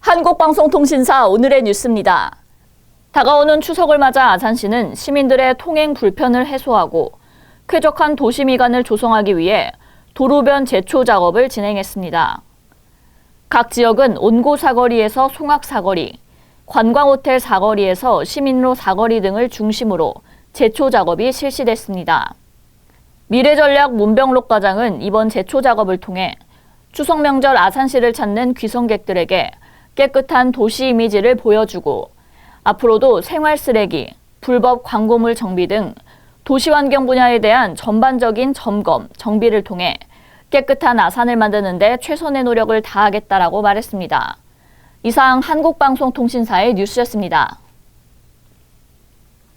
한국방송통신사 오늘의 뉴스입니다. 다가오는 추석을 맞아 아산시는 시민들의 통행 불편을 해소하고 쾌적한 도시 미관을 조성하기 위해 도로변 제초 작업을 진행했습니다. 각 지역은 온고 사거리에서 송악 사거리, 관광호텔 사거리에서 시민로 사거리 등을 중심으로 제초 작업이 실시됐습니다. 미래전략 문병록 과장은 이번 제초 작업을 통해 추석 명절 아산시를 찾는 귀성객들에게 깨끗한 도시 이미지를 보여주고 앞으로도 생활 쓰레기, 불법 광고물 정비 등 도시 환경 분야에 대한 전반적인 점검, 정비를 통해 깨끗한 아산을 만드는 데 최선의 노력을 다하겠다라고 말했습니다. 이상 한국방송통신사의 뉴스였습니다.